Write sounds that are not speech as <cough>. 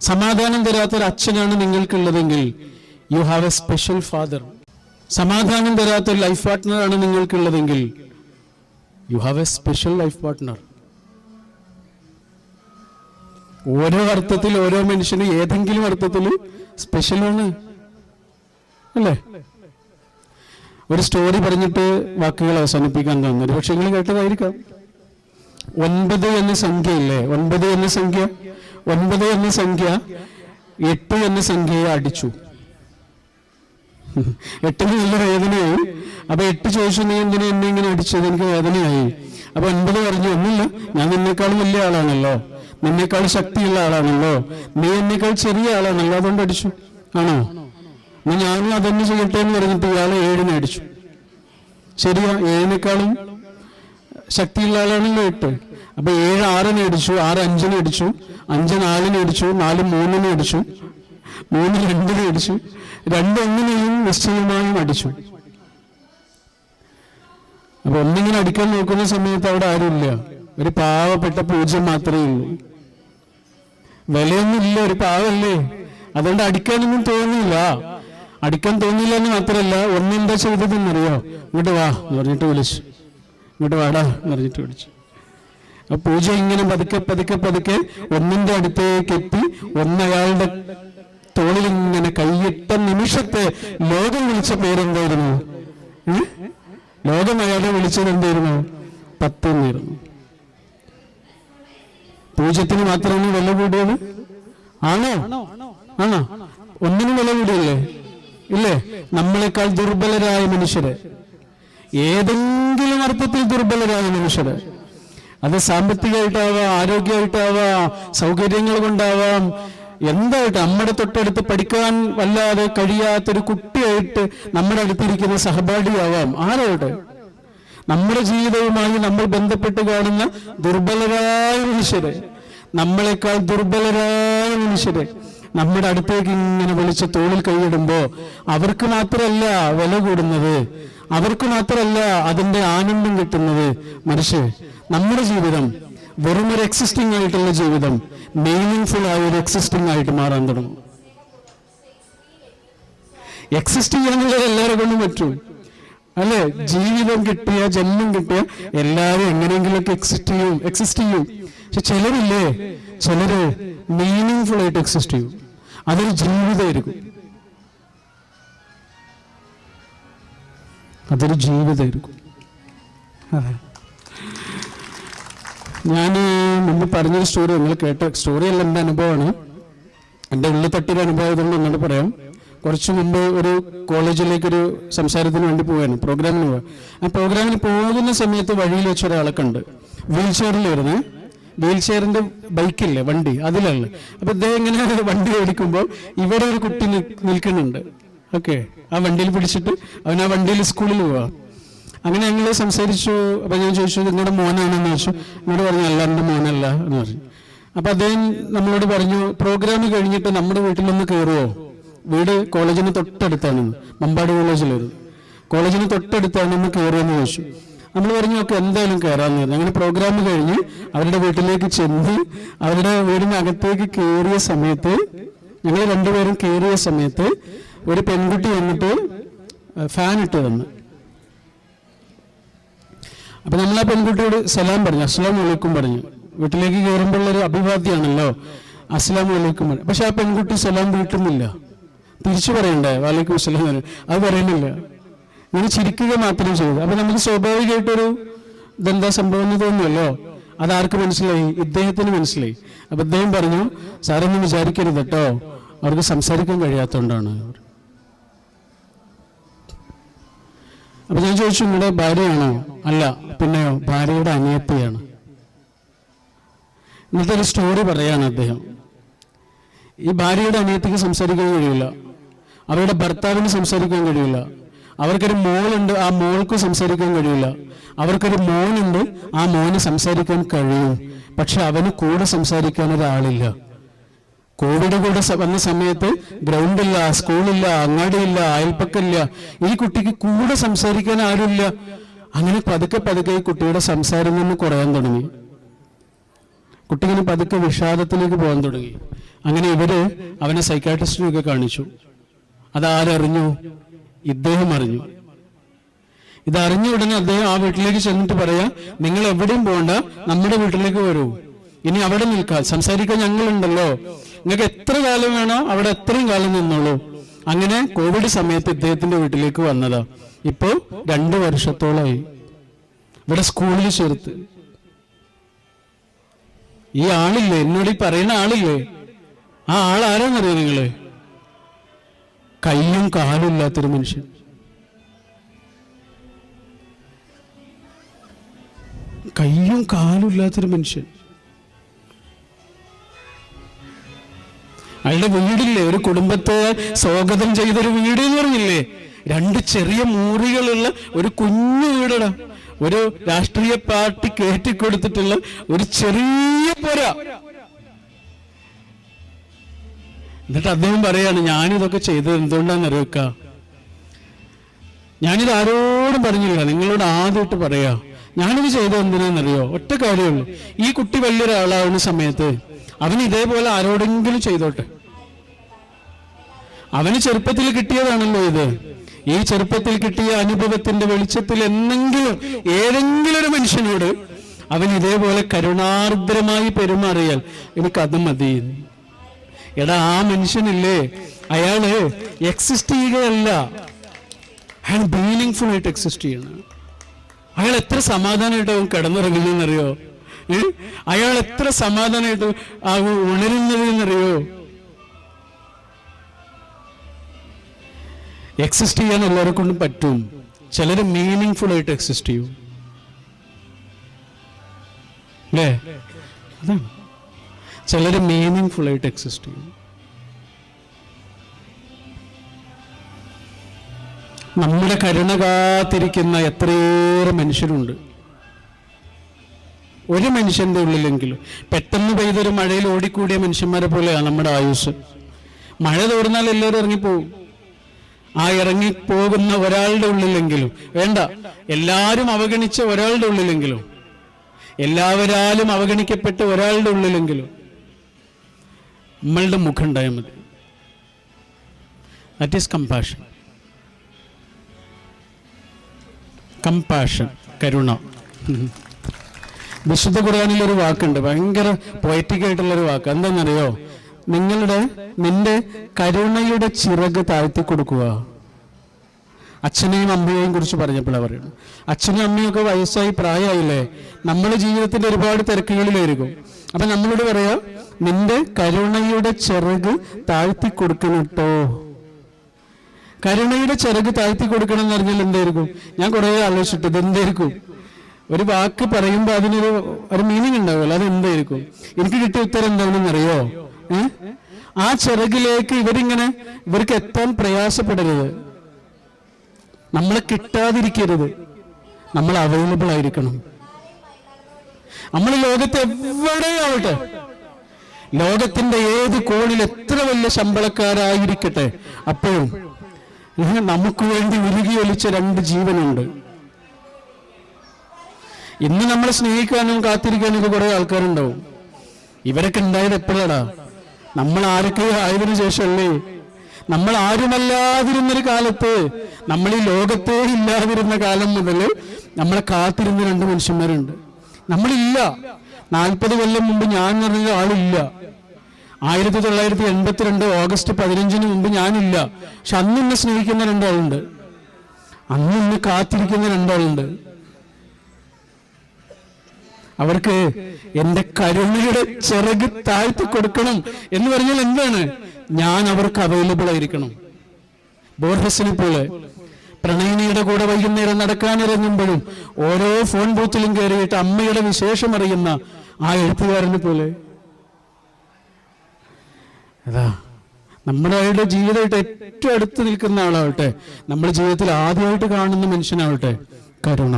സമാധാനം തരാത്തൊരു അച്ഛനാണ് നിങ്ങൾക്കുള്ളതെങ്കിൽ you have a special father സമാധാനം തരാത്തൊരു ലൈഫ് പാർട്ട്ണറാണ് നിങ്ങൾക്കുള്ളതെങ്കിൽ you have a special life partner ഓരോ അർത്ഥത്തിൽ ഓരോ മനുഷ്യനും ഏതെങ്കിലും അർത്ഥത്തിൽ സ്പെഷ്യലാണ് അല്ലേ? ഒരു സ്റ്റോറി പറഞ്ഞിട്ട് വാക്കുകൾ അവസാനിപ്പിക്കാൻ തോന്നുന്നു. ഒരു പക്ഷേ നിങ്ങൾ കേട്ടതായിരിക്കാം. ഒൻപത് എന്ന സംഖ്യ ഇല്ലേ ഒൻപത് എന്ന സംഖ്യ? ഒൻപത് എന്ന സംഖ്യ എട്ട് എന്ന സംഖ്യയെ അടിച്ചു. എട്ടിന് നല്ല വേദനയായി. അപ്പൊ എട്ട് ചോദിച്ചു നീ എന്തിനാ എന്നെ ഇങ്ങനെ അടിച്ചത്? എനിക്ക് വേദനയായി. അപ്പൊ ഒൻപത് പറഞ്ഞു ഒന്നുമില്ല ഞാൻ നിന്നേക്കാൾ വലിയ ആളാണല്ലോ. നിന്നേക്കാൾ ശക്തിയുള്ള ആളാണല്ലോ. നീ എന്നേക്കാൾ ചെറിയ ആളാണല്ലോ. അതുകൊണ്ട് അടിച്ചു. ആണോ? എന്നാ ഞാനും അതന്നെ ചെയ്യട്ടെ എന്ന് പറഞ്ഞിട്ട് ഇയാളെ ഏഴിനെ അടിച്ചു. ശരിയാ ഏഴിനേക്കാളും ശക്തിയുള്ള ആളാണല്ലോ എട്ട്. അപ്പൊ ഏഴ് ആറിനെ അടിച്ചു ആറ് അഞ്ചിനെ അടിച്ചു അഞ്ച് നാലിനെ അടിച്ചു നാല് മൂന്നിനെ അടിച്ചു മൂന്ന് രണ്ടിനെ അടിച്ചു രണ്ട് ഒന്നിനെയും നിശ്ചയമായും അടിച്ചു. അപ്പൊ ഒന്നിങ്ങനെ അടിക്കാൻ നോക്കുന്ന സമയത്ത് അവിടെ ആരുമില്ല. ഒരു പാവപ്പെട്ട പൂജ്യം മാത്രമേ ഉള്ളൂ. വിലയൊന്നുമില്ല ഒരു പാവല്ലേ? അതുകൊണ്ട് അടിക്കാനൊന്നും തോന്നിയില്ല. അടിക്കാൻ തോന്നിയില്ല എന്ന് മാത്രമല്ല ഒന്നെന്താ ചെയ്തതെന്നറിയോ? ഇങ്ങോട്ട് വാ എന്ന് പറഞ്ഞിട്ട് വിളിച്ചു. ഇങ്ങോട്ട് വാടാ എന്ന് പറഞ്ഞിട്ട് വിളിച്ചു. പൂജ ഇങ്ങനെ പതുക്കെ പതുക്കെ പതുക്കെ ഒന്നിന്റെ അടുത്തേക്ക് എത്തി. ഒന്നയാളുടെ തോളിൽ ഇങ്ങനെ കൈയിട്ട നിമിഷത്തെ ലോകം വിളിച്ച പേരെന്തായിരുന്നു? ലോകം അയാളെ വിളിച്ചത് എന്തായിരുന്നു? പത്ത് എന്നായിരുന്നു പൂജ്യത്തിന് മാത്രമാണ് വില കൂടിയത്? ആണോ? ആണോ? ഒന്നിനും വില കൂടിയല്ലേ? ഇല്ലേ? നമ്മളെക്കാൾ ദുർബലരായ മനുഷ്യര്. ഏതെങ്കിലും അർത്ഥത്തിൽ ദുർബലരായ മനുഷ്യര്. അത് സാമ്പത്തികമായിട്ടാവാം ആരോഗ്യമായിട്ടാവാം സൗകര്യങ്ങൾ കൊണ്ടാവാം. എന്തായിട്ട് നമ്മുടെ തൊട്ടടുത്ത് പഠിക്കാൻ വല്ലാതെ കഴിയാത്തൊരു കുട്ടിയായിട്ട് നമ്മുടെ അടുത്തിരിക്കുന്ന സഹപാഠിയാവാം. ആരായിട്ട് നമ്മുടെ ജീവിതവുമായി നമ്മൾ ബന്ധപ്പെട്ട് കാണുന്ന ദുർബലരായ മനുഷ്യരെ. നമ്മളെക്കാൾ ദുർബലരായ മനുഷ്യരെ നമ്മുടെ അടുത്തേക്ക് ഇങ്ങനെ വിളിച്ച് തോളിൽ കൈയിടുമ്പോ അവർക്ക് മാത്രമല്ല വില കൂടുന്നത്. അവർക്ക് മാത്രമല്ല അതിന്റെ ആനന്ദം കിട്ടുന്നത്. മനുഷ്യ നമ്മുടെ ജീവിതം വെറും ഒരു എക്സിസ്റ്റിംഗ് ആയിട്ടുള്ള ജീവിതം മീനിങ് ഫുൾ ആയ ഒരു എക്സിസ്റ്റിംഗ് ആയിട്ട് മാറാൻ തുടങ്ങും. എക്സിസ്റ്റ് ചെയ്യാനുള്ളത് എല്ലാവരെ കൊണ്ടും പറ്റും. അല്ലെ? ജീവിതം കിട്ടിയ ജന്മം കിട്ടിയ എല്ലാവരും എങ്ങനെയെങ്കിലുമൊക്കെ എക്സിസ്റ്റ് ചെയ്യും എക്സിസ്റ്റ് ചെയ്യും. പക്ഷെ ചിലരില്ലേ? ചിലര് മീനിങ് ഫുൾ ആയിട്ട് എക്സിസ്റ്റ് ചെയ്യും. അതൊരു ജീവിതമായിരിക്കും. അതൊരു ജീവിതമായിരിക്കും. അതെ. ഞാൻ മുമ്പ് പറഞ്ഞൊരു സ്റ്റോറി നിങ്ങൾ കേട്ട സ്റ്റോറിയല്ല എന്റെ അനുഭവമാണ്. എന്റെ ഉള്ളിൽ തട്ടിയൊരു അനുഭവം ഇതുകൊണ്ട് എന്നോട് പറയാം. കുറച്ച് മുമ്പ് ഒരു കോളേജിലേക്കൊരു സംസാരത്തിന് വേണ്ടി പോവാണ് പ്രോഗ്രാമിന് പോവാൻ ആ പ്രോഗ്രാമിന് പോകുന്ന സമയത്ത് വഴിയിൽ വെച്ച ഒരാളെ കണ്ട് വീൽ വരുന്നത് വീൽ ചെയറിന്റെ ബൈക്കില്ലേ വണ്ടി അതിലല്ല അപ്പൊ ഇദ്ദേഹം ഇങ്ങനെ <laughs> വണ്ടി ഓടിക്കുമ്പോൾ ഇവിടെ ഒരു കുട്ടി നിൽ- നിൽക്കുന്നുണ്ട്. ഓക്കെ. ആ വണ്ടിയിൽ പിടിച്ചിട്ട് അവൻ ആ വണ്ടിയിൽ സ്കൂളിൽ പോവാ. അങ്ങനെ ഞങ്ങൾ സംസാരിച്ചു. അപ്പൊ ഞാൻ ചോദിച്ചു നിങ്ങളുടെ മോനാണെന്ന് ചോദിച്ചു. എന്നോട് പറഞ്ഞു അല്ല എന്റെ മോനല്ല എന്ന് പറഞ്ഞു. അപ്പൊ അദ്ദേഹം നമ്മളോട് പറഞ്ഞു പ്രോഗ്രാം കഴിഞ്ഞിട്ട് നമ്മുടെ വീട്ടിലൊന്ന് കയറുമോ വീട് കോളേജിന് തൊട്ടടുത്താണ്. മമ്പാട് കോളേജിലായിരുന്നു കോളേജിന് തൊട്ടടുത്താണ് ഒന്ന് കയറുമെന്ന് ചോദിച്ചു. നമ്മൾ പറഞ്ഞു ഒക്കെ എന്തായാലും കയറാന്ന് പറഞ്ഞു. അങ്ങനെ പ്രോഗ്രാം കഴിഞ്ഞ് അവരുടെ വീട്ടിലേക്ക് ചെന്ന് അവരുടെ വീടിന് അകത്തേക്ക് കയറിയ സമയത്ത് ഞങ്ങൾ രണ്ടുപേരും കയറിയ സമയത്ത് ഒരു പെൺകുട്ടി വന്നിട്ട് ഫാൻ ഇട്ട് തന്നു. അപ്പൊ നമ്മൾ ആ പെൺകുട്ടിയോട് സലാം പറഞ്ഞു അസ്ലാം വലൈക്കും പറഞ്ഞു. വീട്ടിലേക്ക് കയറുമ്പോൾ ഒരു അഭിവാദ്യാണല്ലോ അസ്ലാം വലൈക്കും പറഞ്ഞു. പക്ഷെ ആ പെൺകുട്ടി സലാം വീട്ടുന്നില്ല. തിരിച്ചു പറയണ്ടേ വലൈക്കും അസ്ലാം പറഞ്ഞു അത് പറയുന്നില്ല. ഇങ്ങനെ ചിരിക്കുക മാത്രം ചെയ്തു. അപ്പൊ നമുക്ക് സ്വാഭാവികമായിട്ടൊരു ഇതെന്താ സംഭവം എന്ന് തോന്നുമല്ലോ അതാർക്ക് മനസ്സിലായി? ഇദ്ദേഹത്തിന് മനസ്സിലായി. അപ്പൊ ഇദ്ദേഹം പറഞ്ഞു സാറൊന്നും വിചാരിക്കരുത് കേട്ടോ. അവർക്ക് സംസാരിക്കാൻ കഴിയാത്തതുകൊണ്ടാണ് അപ്പൊ ഞാൻ ചോദിച്ചു നിങ്ങളുടെ ഭാര്യയാണോ? അല്ല പിന്നെയോ ഭാര്യയുടെ അനിയത്തിയാണ്. ഇന്നത്തെ ഒരു സ്റ്റോറി പറയാണ് അദ്ദേഹം. ഈ ഭാര്യയുടെ അനിയത്തിക്ക് സംസാരിക്കാൻ കഴിയില്ല. അവരുടെ ഭർത്താവിന് സംസാരിക്കാൻ കഴിയില്ല. അവർക്കൊരു മോളുണ്ട് ആ മോൾക്ക് സംസാരിക്കാൻ കഴിയില്ല. അവർക്കൊരു മോനുണ്ട് ആ മോന് സംസാരിക്കാൻ കഴിയും. പക്ഷെ അവന് കൂടെ സംസാരിക്കാൻ ഒരാളില്ല. കോവിഡ് കൂടെ വന്ന സമയത്ത് ഗ്രൗണ്ടില്ല സ്കൂളില്ല അങ്ങാടിയില്ല അയൽപ്പക്കില്ല ഈ കുട്ടിക്ക് കൂടെ സംസാരിക്കാൻ ആരുമില്ല. അങ്ങനെ പതുക്കെ പതുക്കെ ഈ കുട്ടിയുടെ സംസാരം നിന്ന് കുറയാൻ തുടങ്ങി. കുട്ടിങ്ങനെ പതുക്കെ വിഷാദത്തിലേക്ക് പോകാൻ തുടങ്ങി. അങ്ങനെ ഇവർ അവനെ സൈക്കാട്രിസ്റ്റിനൊക്കെ കാണിച്ചു. അതാരറിഞ്ഞു ഇദ്ദേഹം അറിഞ്ഞു. ഇതറിഞ്ഞ ഉടനെ അദ്ദേഹം ആ വീട്ടിലേക്ക് ചെന്നിട്ട് പറയാ നിങ്ങൾ എവിടെയും പോകണ്ട നമ്മുടെ വീട്ടിലേക്ക് വരൂ. ഇനി അവിടെ നിൽക്കാം. സംസാരിക്കാൻ ഞങ്ങളുണ്ടല്ലോ. നിങ്ങൾക്ക് എത്ര കാലം വേണോ? അവിടെ എത്രയും കാലം നിന്നോളൂ. അങ്ങനെ കോവിഡ് സമയത്ത് ഇദ്ദേഹത്തിന്റെ വീട്ടിലേക്ക് വന്നതാ. ഇപ്പോ രണ്ടു വർഷത്തോളമായി ഇവിടെ സ്കൂളിൽ ചേർത്ത്. ഈ ആളില്ലേ? എന്നോട് ഈ പറയുന്ന ആളില്ലേ? ആ ആൾ ആരാന്നറിയോ നിങ്ങൾ? കയ്യും കാലും ഇല്ലാത്തൊരു മനുഷ്യൻ. കയ്യും കാലും ഇല്ലാത്തൊരു മനുഷ്യൻ. അയാളുടെ വീടില്ലേ? ഒരു കുടുംബത്തെ സ്വാഗതം ചെയ്തൊരു വീട് എന്ന് പറഞ്ഞില്ലേ? രണ്ട് ചെറിയ മൂറികളുള്ള ഒരു കുഞ്ഞു വീടടാ ഒരു രാഷ്ട്രീയ പാർട്ടി കയറ്റിക്കൊടുത്തിട്ടുള്ള ഒരു ചെറിയ പുര. എന്നിട്ട് അദ്ദേഹം പറയാണ് ഞാനിതൊക്കെ ചെയ്തത് എന്തുകൊണ്ടാന്ന് അറിയുക? ഞാനിത് ആരോടും പറഞ്ഞില്ല. നിങ്ങളോട് ആദ്യമായിട്ട് പറയാ. ഞാനിത് ചെയ്തത് എന്തിനാണെന്നറിയോ? ഒറ്റ കാര്യമുള്ളൂ ഈ കുട്ടി വലിയൊരാളാവുന്ന സമയത്ത് അവന് ഇതേപോലെ ആരോടെങ്കിലും ചെയ്തോട്ടെ. അവന് ചെറുപ്പത്തിൽ കിട്ടിയതാണല്ലോ ഇത്. ഈ ചെറുപ്പത്തിൽ കിട്ടിയ അനുഭവത്തിന്റെ വെളിച്ചത്തിൽ എന്നെങ്കിലും ഏതെങ്കിലും ഒരു മനുഷ്യനോട് അവൻ ഇതേപോലെ കരുണാർദ്രമായി പെരുമാറിയാൽ എനിക്ക് അത് മതി. എടാ ആ മനുഷ്യനില്ലേ? അയാൾ എക്സിസ്റ്റ് ചെയ്യുകയല്ല. അയാൾ മീനിങ് ഫുൾ ആയിട്ട് എക്സിസ്റ്റ് ചെയ്യണം. അയാൾ എത്ര സമാധാനമായിട്ട് അവൻ കിടന്നിറങ്ങുന്നറിയോ അയാൾ എത്ര സമാധാനമായിട്ട് ആ ഉണരുന്നത് എന്നറിയോ എക്സിസ്റ്റ് ചെയ്യാൻ എല്ലാവരെ കൊണ്ടും പറ്റും. ചിലർ മീനിങ് ഫുൾ ആയിട്ട് എക്സിസ്റ്റ് ചെയ്യും. അല്ലേ? അതാണ്. ചിലർ മീനിങ് ഫുൾ ആയിട്ട് എക്സിസ്റ്റ് ചെയ്യും. നമ്മുടെ കരുണ കാത്തിരിക്കുന്ന എത്രയേറെ മനുഷ്യരുണ്ട്. ഒരു മനുഷ്യന്റെ ഉള്ളിലെങ്കിലും പെട്ടെന്ന് പെയ്തൊരു മഴയിൽ ഓടിക്കൂടിയ മനുഷ്യന്മാരെ പോലെയാണ് നമ്മുടെ ആയുസ്. മഴ തോർന്നാൽ എല്ലാവരും ഇറങ്ങിപ്പോകും ആ ഇറങ്ങിപ്പോകുന്ന ഒരാളുടെ ഉള്ളിലെങ്കിലും വേണ്ട എല്ലാവരും അവഗണിച്ച ഒരാളുടെ ഉള്ളിലെങ്കിലും എല്ലാവരാലും അവഗണിക്കപ്പെട്ട ഒരാളുടെ ഉള്ളിലെങ്കിലും നമ്മളുടെ മുഖം ഉണ്ടായാൽ മതി. ദാറ്റ് ഈസ് കമ്പാഷൻ കമ്പാഷൻ കരുണ. വിശുദ്ധ ഖുർആനിൽ ഒരു വാക്കുണ്ട്. ഭയങ്കര പൊയറ്റിക് ആയിട്ടുള്ള ഒരു വാക്ക്. എന്താണെന്നറിയോ നിങ്ങളുടെ നിന്റെ കരുണയുടെ ചിറക് താഴ്ത്തി കൊടുക്കുക. അച്ഛനെയും അമ്മയെയും കുറിച്ച് പറഞ്ഞപ്പോഴാണ് പറയുന്നത്. അച്ഛനും അമ്മയും ഒക്കെ വയസ്സായി പ്രായമായില്ലേ നമ്മുടെ ജീവിതത്തിന്റെ ഒരുപാട് തിരക്കുകളിലായിരിക്കും. അപ്പൊ നമ്മളോട് പറയാ നിന്റെ കരുണയുടെ ചിറക് താഴ്ത്തി കൊടുക്കണം കേട്ടോ കരുണയുടെ ചിറക് താഴ്ത്തി കൊടുക്കണം എന്ന് പറഞ്ഞാൽ എന്തായിരിക്കും? ഞാൻ കുറെ ആലോചിച്ചിട്ട് ഇത് എന്തായിരിക്കും ഒരു വാക്ക് പറയുമ്പോൾ അതിനൊരു ഒരു മീനിങ് ഉണ്ടാവുമല്ലോ അത് എന്തായിരിക്കും എനിക്ക് കിട്ടിയ ഉത്തരം എന്താണെന്ന് അറിയോ ആ ചിറകിലേക്ക് ഇവരിങ്ങനെ ഇവർക്ക് എത്താൻ പ്രയാസപ്പെടരുത്. നമ്മളെ കിട്ടാതിരിക്കരുത്. നമ്മൾ അവൈലബിൾ ആയിരിക്കണം. നമ്മൾ ലോകത്ത് എവിടെയാവട്ടെ ലോകത്തിന്റെ ഏത് കോണിൽ എത്ര വലിയ ശമ്പളക്കാരായിരിക്കട്ടെ? അപ്പോഴും നമുക്ക് വേണ്ടി ഉരുകി ഒലിച്ച രണ്ട് ജീവനുണ്ട്. ഇന്ന് നമ്മൾ സ്നേഹിക്കാനും കാത്തിരിക്കാനും ഒക്കെ കുറെ ആൾക്കാരുണ്ടാവും. ഇവരൊക്കെ ഉണ്ടായത് എപ്പോഴാടാ നമ്മൾ ആരൊക്കെ ആയതിനു ശേഷമല്ലേ? നമ്മൾ ആരുമല്ലാതിരുന്നൊരു കാലത്ത് നമ്മൾ ഈ ലോകത്തെ ഇല്ലാതിരുന്ന കാലം മുതൽ നമ്മളെ കാത്തിരുന്ന രണ്ട് മനുഷ്യന്മാരുണ്ട്. നമ്മളില്ല. നാൽപ്പത് കൊല്ലം മുമ്പ് ഞാൻ എന്ന് പറഞ്ഞ ആളില്ല. ആയിരത്തി തൊള്ളായിരത്തി എൺപത്തിരണ്ട് ഓഗസ്റ്റ് പതിനഞ്ചിന് മുമ്പ് ഞാനില്ല. പക്ഷെ അന്ന് സ്നേഹിക്കുന്ന രണ്ടാളുണ്ട്. അന്ന് കാത്തിരിക്കുന്ന രണ്ടാളുണ്ട്. അവർക്ക് എന്റെ കരുണയുടെ ചിറക് താഴ്ത്തി കൊടുക്കണം എന്ന് പറഞ്ഞാൽ എന്താണ്? ഞാൻ അവർക്ക് അവൈലബിൾ ആയിരിക്കണം. ബോർഹസിനെ പോലെ പ്രണയിനിയുടെ കൂടെ വൈകുന്നേരം നടക്കാനിറങ്ങുമ്പോഴും ഓരോ ഫോൺ ബൂത്തിലും കയറിയിട്ട് അമ്മയുടെ വിശേഷം അറിയുന്ന ആ എഴുത്തുകാരനെ പോലെ. അതാ നമ്മുടെ ആളുടെ ജീവിതമായിട്ട് ഏറ്റവും അടുത്ത് നിൽക്കുന്ന ആളാവട്ടെ. നമ്മുടെ ജീവിതത്തിൽ ആദ്യമായിട്ട് കാണുന്ന മനുഷ്യനാവട്ടെ കരുണ.